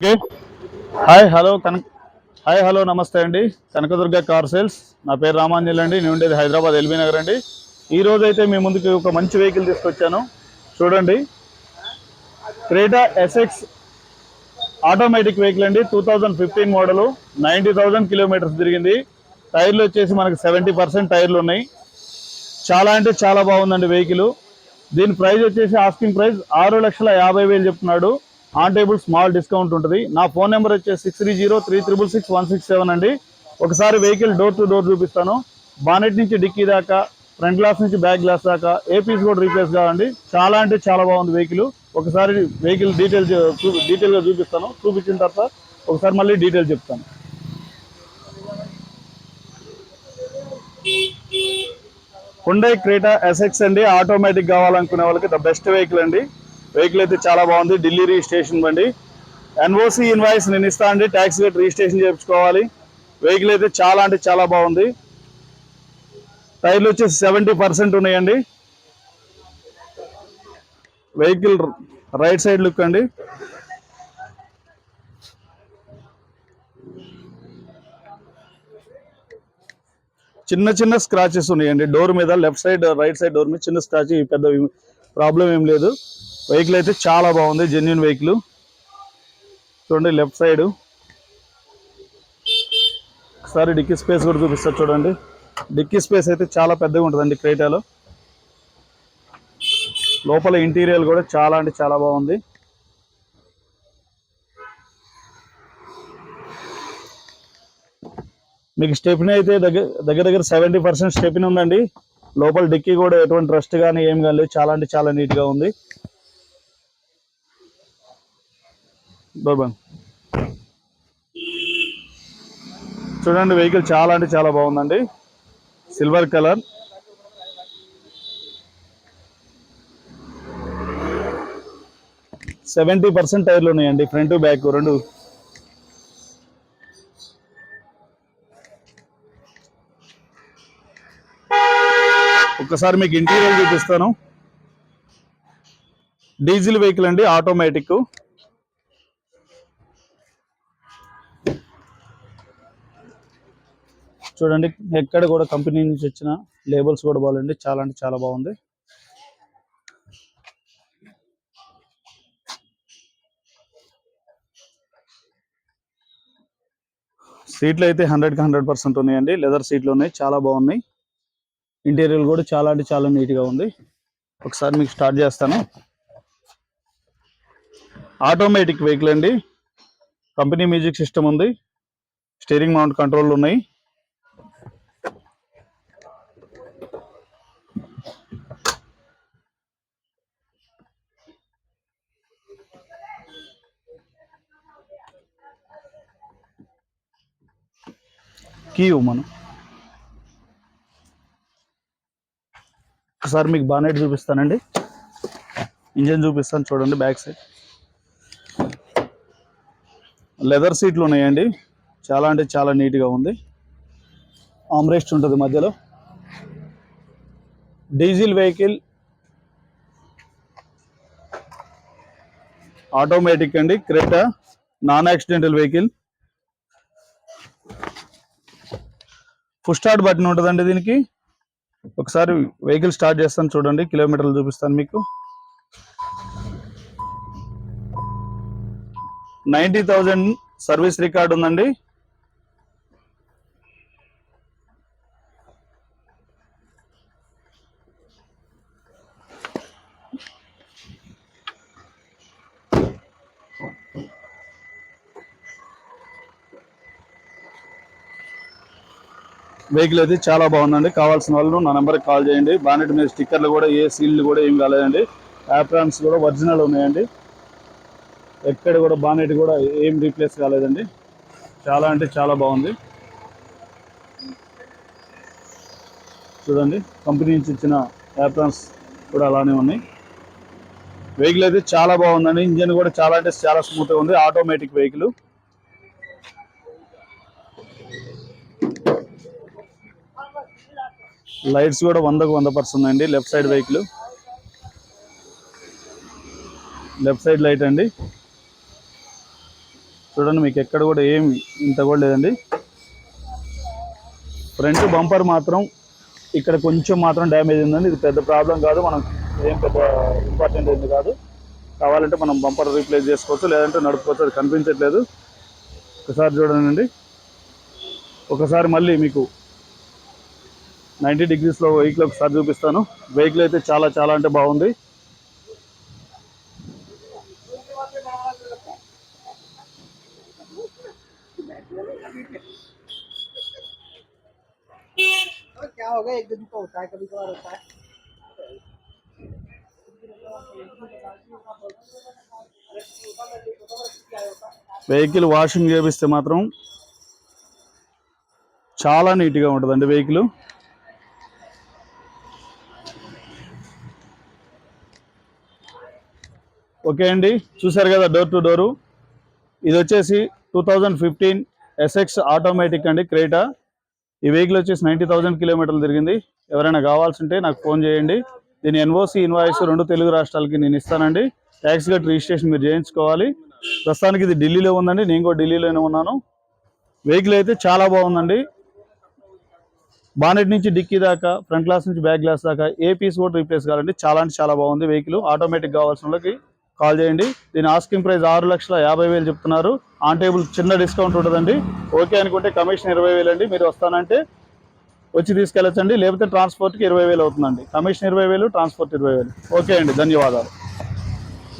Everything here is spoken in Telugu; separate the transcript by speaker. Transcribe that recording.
Speaker 1: Okay. Hi hello Kanak hi hello నమస్తే అండి. Kanakadurga car sales. నా పేరు రామాంజల్ అండి. నేను ఉండేది హైదరాబాద్ ఎల్బీ నగర్ అండి. ఈ రోజైతే అయితే మీ ముందుకు ఒక మంచి వెహికల్ తీసుకొచ్చాను. చూడండి. క్రేటా ఎస్ఎక్స్ ఆటోమేటిక్ వెహికల్ అండి. Two thousand fifteen model. Ninety thousand kilometres తిరిగింది. టైర్లు వచ్చేసి మనకి సెవెంటీ పర్సెంట్ టైర్లు ఉన్నాయి. చాలా అంటే చాలా బాగుందండి వెహికల్. దీని ప్రైస్ వచ్చేసి ఆస్కింగ్ ప్రైస్ ఆరు లక్షల యాభై వేలు చెప్తున్నాడు. ఆన్ టేబుల్ స్మాల్ డిస్కౌంట్ ఉంటుంది. నా ఫోన్ నెంబర్ వచ్చేసి six three zero three triple six one six seven అండి. ఒకసారి వెహికల్ డోర్ టు డోర్ చూపిస్తాను. బానెట్ నుంచి డిక్కీ దాకా ఫ్రంట్ గ్లాస్ నుంచి బ్యాక్ గ్లాస్ దాకా ఏ పీస్ కూడా రీప్లేస్ కావండి చాలా అంటే చాలా బాగుంది వెహికల్ ఒకసారి వెహికల్ డీటెయిల్ డీటెయిల్గా చూపిస్తాను. చూపించిన తర్వాత ఒకసారి మళ్ళీ డీటెయిల్ చెప్తాను. హుండై క్రేటా ఎస్ఎక్స్ అండి. ఆటోమేటిక్ కావాలనుకునే వాళ్ళకి ద బెస్ట్ వెహికల్ అండి. వెహికల్ అయితే చాలా బాగుంది. ఢిల్లీ రిజిస్ట్రేషన్ బండి. ఎన్ఓసి ఇన్వాయిస్ నేను ఇస్తా అండి. ట్యాక్స్ గట్ రిజిస్ట్రేషన్ చేయించుకోవాలి. వెహికల్ అయితే చాలా అంటే చాలా బాగుంది. టైర్లు వచ్చేసి సెవెంటీ పర్సెంట్ ఉన్నాయండి. వెహికల్ రైట్ సైడ్ లుక్ అండి. చిన్న చిన్న స్క్రాచెస్ ఉన్నాయండి. డోర్ మీద left side right side door మీద చిన్న స్క్రాచ్ పెద్ద ప్రాబ్లం ఏం లేదు. వెహికల్ అయితే చాలా బాగుంది జెన్యున్ వెహికల్ చూడండి లెఫ్ట్ సైడ్ ఒకసారి డిక్కీ స్పేస్ కూడా చూపిస్తారు చూడండి. డిక్కీ స్పేస్ అయితే చాలా పెద్దగా ఉంటుందండి క్రేటాలో. లోపల ఇంటీరియర్ కూడా చాలా అంటే చాలా బాగుంది. మీకు స్టెప్ని అయితే దగ్గర దగ్గర దగ్గర సెవెంటీ పర్సెంట్ స్టెప్ని ఉందండి. లోపల డిక్కీ కూడా ఎటువంటి రస్ట్ కానీ ఏం కానీ లేదు. చాలా అంటే చాలా నీట్గా ఉంది. బాబా చూడండి వెహికల్ చాలా అంటే చాలా బాగుందండి. సిల్వర్ కలర్ సెవెంటీ పర్సెంట్ టైర్లు ఉన్నాయండి ఫ్రంట్ బ్యాక్ రెండు. ఒక్కసారి మీకు ఇంటీరియర్ చూపిస్తాను. డీజిల్ వెహికల్ అండి ఆటోమేటిక్ చూడండి ఎక్కడ కూడా కంపెనీ నుంచి వచ్చిన లేబుల్స్ కూడా బాగాలండి చాలా అంటే చాలా బాగుంది. సీట్లు అయితే హండ్రెడ్కి హండ్రెడ్ పర్సెంట్ ఉన్నాయండి. లెదర్ సీట్లు ఉన్నాయి చాలా బాగున్నాయి. ఇంటీరియర్ కూడా చాలా అంటే చాలా నీట్గా ఉంది. ఒకసారి మీకు స్టార్ట్ చేస్తాను. ఆటోమేటిక్ వెహికల్ అండి. కంపెనీ మ్యూజిక్ సిస్టమ్ ఉంది. స్టీరింగ్ మౌంట్ కంట్రోల్ ఉన్నాయి. కీ మనం. ఒకసారి మీకు బానెట్ చూపిస్తానండి. ఇంజన్ చూపిస్తాను చూడండి బ్యాక్ సైడ్. లెదర్ సీట్లు ఉన్నాయండి. చాలా అంటే చాలా నీట్గా ఉంది. ఆమ్రెస్ట్ ఉంటుంది మధ్యలో. డీజిల్ వెహికల్ ఆటోమేటిక్ అండి. Creta non accidental vehicle. Full start button ఉంటుందండి దీనికి. ఒకసారి వెహికల్ స్టార్ట్ చేస్తాను చూడండి కిలోమీటర్లు చూపిస్తాను మీకు. నైంటీ థౌజండ్ సర్వీస్ రికార్డ్ ఉందండి. వెహికల్ అయితే చాలా బాగుందండి. కావాల్సిన వాళ్ళు నా నెంబర్కి కాల్ చేయండి. బానెట్ మీద స్టిక్కర్లు కూడా ఏ సీల్డ్ కూడా ఏం కాలేదండి. యాప్రాన్స్ కూడా ఒరిజినల్ ఉన్నాయండి. ఎక్కడ కూడా బానెట్ కూడా ఏం రీప్లేస్ కాలేదండి. చాలా అంటే చాలా బాగుంది. చూడండి కంపెనీ నుంచి ఇచ్చిన యాప్రాన్స్ కూడా అలానే ఉన్నాయి. వెహికల్ అయితే చాలా బాగుందండి. ఇంజన్ కూడా చాలా అంటే చాలా స్మూత్గా ఉంది. ఆటోమేటిక్ వెహికల్ లైట్స్ కూడా వందకు వంద పర్సెంట్ అండి. Left side vehicle. Left side light అండి. చూడండి మీకు ఎక్కడ కూడా ఏమి ఇంత కూడా లేదండి. ఫ్రంట్ బంపర్ మాత్రం ఇక్కడ కొంచెం మాత్రం డ్యామేజ్ ఉందండి. ఇది పెద్ద ప్రాబ్లం కాదు. మనం ఏం పెద్ద ఇంపార్టెంట్ ఏంది కాదు. కావాలంటే మనం బంపర్ రీప్లేస్ చేసుకోవచ్చు. లేదంటే నడుపుకోవచ్చు. అది కనిపించట్లేదు. ఒకసారి చూడండి. ఒకసారి మళ్ళీ మీకు నైంటీ డిగ్రీస్లో వెహికల్ ఒకసారి చూపిస్తాను. వెహికల్ అయితే చాలా చాలా అంటే బాగుంది. వెహికల్ వాషింగ్ చేపిస్తే మాత్రం చాలా నీట్గా ఉంటుందండి వెహికల్. ఓకే అండి. చూసారు కదా డోర్ టు డోరు. ఇది వచ్చేసి two thousand fifteen SX automatic అండి క్రేటా. ఈ వెహికల్ వచ్చేసి నైంటీ థౌసండ్ కిలోమీటర్లు తిరిగింది. ఎవరైనా కావాల్సి ఉంటే నాకు ఫోన్ చేయండి. దీని ఎన్ఓసి ఇన్వాయిస్ రెండు తెలుగు రాష్ట్రాలకి నేను ఇస్తానండి. ట్యాక్స్ గట్ రిజిస్ట్రేషన్ మీరు చేయించుకోవాలి. ప్రస్తుతానికి ఇది ఢిల్లీలో ఉందండి నేను కూడా ఢిల్లీలోనే ఉన్నాను. వెహికల్ అయితే చాలా బాగుందండి. బానెట్ నుంచి డిక్కీ దాకా ఫ్రంట్ గ్లాస్ నుంచి బ్యాక్ గ్లాస్ దాకా ఏ పీస్ కూడా రీప్లేస్ కావాలండి చాలా అంటే చాలా బాగుంది వెహికల్. ఆటోమేటిక్ కావాల్సిన వాళ్ళకి కాల్ చేయండి. దీని ఆస్కింగ్ ప్రైస్ ఆరు లక్షల యాభై వేలు చెప్తున్నారు. ఆన్ టేబుల్ చిన్న డిస్కౌంట్ ఉంటుందండి. ఓకే అనుకుంటే కమిషన్ ఇరవై వేలు అండి. మీరు వస్తానంటే వచ్చి తీసుకెళ్ళచ్చండి. లేకపోతే ట్రాన్స్పోర్ట్కి ఇరవై వేలు అవుతుందండి. కమిషన్ ఇరవై వేలు ట్రాన్స్పోర్ట్ ఇరవై వేలు. ఓకే అండి. ధన్యవాదాలు.